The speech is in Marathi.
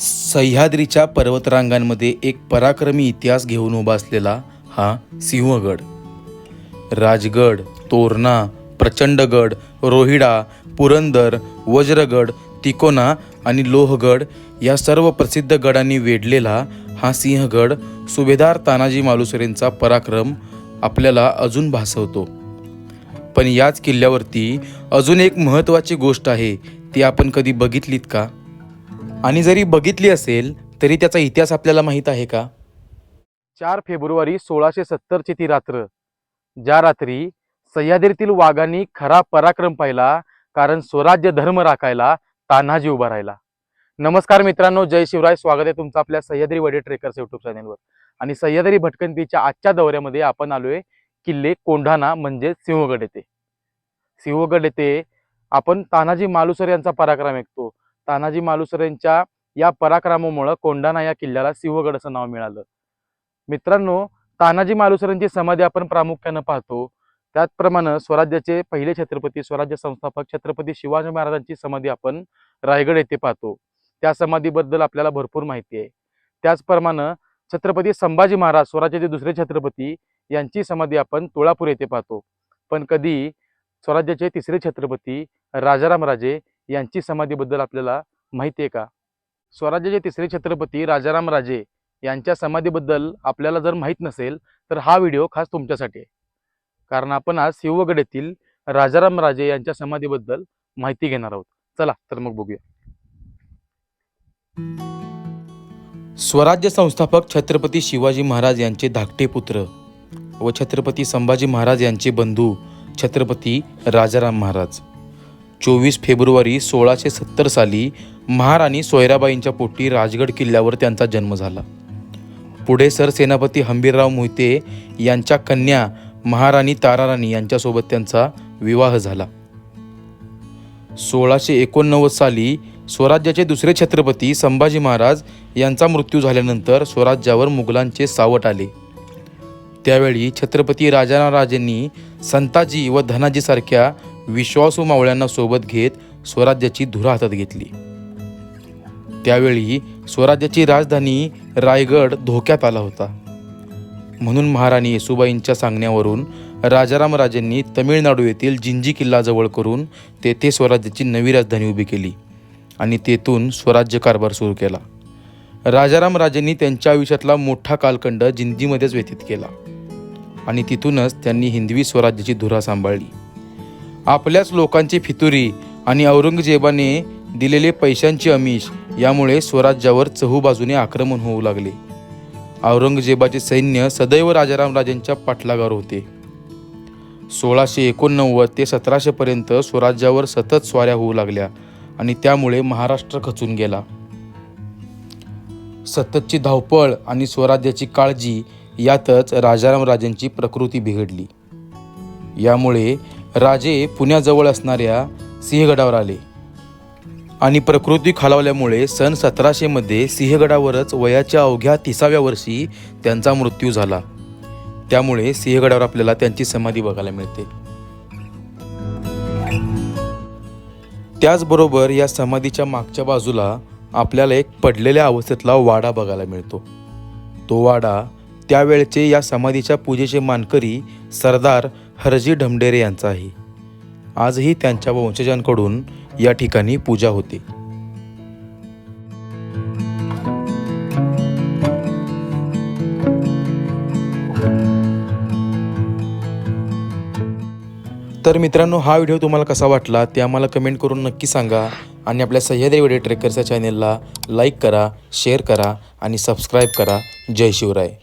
सह्याद्रीच्या पर्वतरांगांमध्ये एक पराक्रमी इतिहास घेऊन उभा असलेला हा सिंहगड. राजगड तोरणा प्रचंडगड रोहिडा पुरंदर वज्रगड तिकोना आणि लोहगड या सर्व प्रसिद्ध गडांनी वेढलेला हा सिंहगड सुभेदार तानाजी मालुसरेंचा पराक्रम आपल्याला अजून भासवतो. पण याच किल्ल्यावरती अजून एक महत्त्वाची गोष्ट आहे ती आपण कधी बघितलीत का? आणि जरी बघितली असेल तरी त्याचा इतिहास आपल्याला माहीत आहे का? चार फेब्रुवारी सोळाशे सत्तरची ती रात्र ज्या रात्री सह्याद्रीतील वाघांनी खरा पराक्रम पाहिला कारण स्वराज्य धर्म राखायला तान्हाजी उभा राहिला. नमस्कार मित्रांनो जय शिवराय. स्वागत आहे तुमचं आपल्या सह्याद्री वडे ट्रेकर्स युट्यूब चॅनलवर आणि सह्याद्री भटकंतीच्या आजच्या दौऱ्यामध्ये आपण आलोय किल्ले कोंढाणा म्हणजे सिंहगड येथे. सिंहगड येथे आपण तानाजी मालुसर यांचा पराक्रम ऐकतो. तानाजी मालुसरेंच्या या पराक्रमामुळं कोंढाणा या किल्ल्याला सिंहगड असं नाव मिळालं. मित्रांनो तानाजी मालुसरेंची समाधी आपण प्रामुख्यानं पाहतो. त्याचप्रमाणे स्वराज्याचे पहिले छत्रपती स्वराज्य संस्थापक छत्रपती शिवाजी महाराजांची समाधी आपण रायगड येथे पाहतो. त्या समाधीबद्दल आपल्याला भरपूर माहिती आहे. त्याचप्रमाणे छत्रपती संभाजी महाराज स्वराज्याचे दुसरे छत्रपती यांची समाधी आपण तुळापूर येथे पाहतो. पण कधी स्वराज्याचे तिसरे छत्रपती राजाराम राजे यांची समाधीबद्दल आपल्याला माहिती आहे का? स्वराज्याचे तिसरे छत्रपती राजाराम राजे यांच्या समाधीबद्दल आपल्याला जर माहीत नसेल तर हा व्हिडिओ खास तुमच्यासाठी आहे. कारण आपण आज सिंहगड येथील राजाराम राजे यांच्या समाधीबद्दल माहिती घेणार आहोत. चला तर मग बघूया. स्वराज्य संस्थापक छत्रपती शिवाजी महाराज यांचे धाकटे पुत्र व छत्रपती संभाजी महाराज यांचे बंधू छत्रपती राजाराम महाराज. चोवीस फेब्रुवारी सोळाशे सत्तर साली महाराणी सोयराबाईंच्या पोटी राजगड किल्ल्यावर त्यांचा जन्म झाला. पुढे सरसेनापती हंबीरराव मोहिते यांच्या कन्या महाराणी ताराराणी यांच्यासोबत त्यांचा विवाह झाला. सोळाशे एकोणनव्वद साली स्वराज्याचे दुसरे छत्रपती संभाजी महाराज यांचा मृत्यू झाल्यानंतर स्वराज्यावर मुघलांचे सावट आले. त्यावेळी छत्रपती राजारामांनी संताजी व धनाजीसारख्या विश्वासू मावळ्यांना सोबत घेत स्वराज्याची धुरा हातात घेतली. त्यावेळी स्वराज्याची राजधानी रायगड धोक्यात आला होता. म्हणून महाराणी येसुबाईंच्या सांगण्यावरून राजाराम राजेंनी तमिळनाडू येथील जिंजी किल्ला जवळ करून तेथे स्वराज्याची नवी राजधानी उभी केली आणि तेथून स्वराज्य कारभार सुरू केला. राजाराम राजेंनी त्यांच्या आयुष्यातला मोठा कालखंड जिंजीमध्येच व्यतीत केला आणि तिथूनच त्यांनी हिंदवी स्वराज्याची धुरा सांभाळली. आपल्याच लोकांची फितुरी आणि औरंगजेबाने दिलेले पैशांची अमिष यामुळे स्वराज्यावर चहूबाजूने आक्रमण होऊ लागले. औरंगजेबाचे सैन्य सदैव राजाराम राजेंच्या पाठलागावर होते. सोळाशे एकोणनव्वद ते सतराशेपर्यंत स्वराज्यावर सतत स्वाऱ्या होऊ लागल्या आणि त्यामुळे महाराष्ट्र खचून गेला. सततची धावपळ आणि स्वराज्याची काळजी यातच राजाराम राजेंची प्रकृती बिघडली. यामुळे राजे पुण्याजवळ असणाऱ्या सिंहगडावर आले. आणि प्रकृती खालावल्यामुळे सन सतराशेमध्ये सिंहगडावरच वयाच्या अवघ्या तिसाव्या वर्षी त्यांचा मृत्यू झाला. त्यामुळे सिंहगडावर आपल्याला त्यांची समाधी बघायला मिळते. त्याचबरोबर या समाधीच्या मागच्या बाजूला आपल्याला एक पडलेल्या अवस्थेतला वाडा बघायला मिळतो. तो वाडा त्यावेळचे या समाधीच्या पूजेचे मानकरी सरदार हरजी ढमडेरे यांचा आहे आजही त्यांच्या वंशजांकडून या ठिकाणी पूजा होते. तर मित्रांनो हा व्हिडिओ तुम्हाला कसा वाटला ते आम्हाला कमेंट करून नक्की सांगा आणि आपल्या सह्याद्री व्हिडिओ ट्रेकरच्या चॅनेलला लाईक करा शेअर करा आणि सबस्क्राईब करा. जय शिवराय.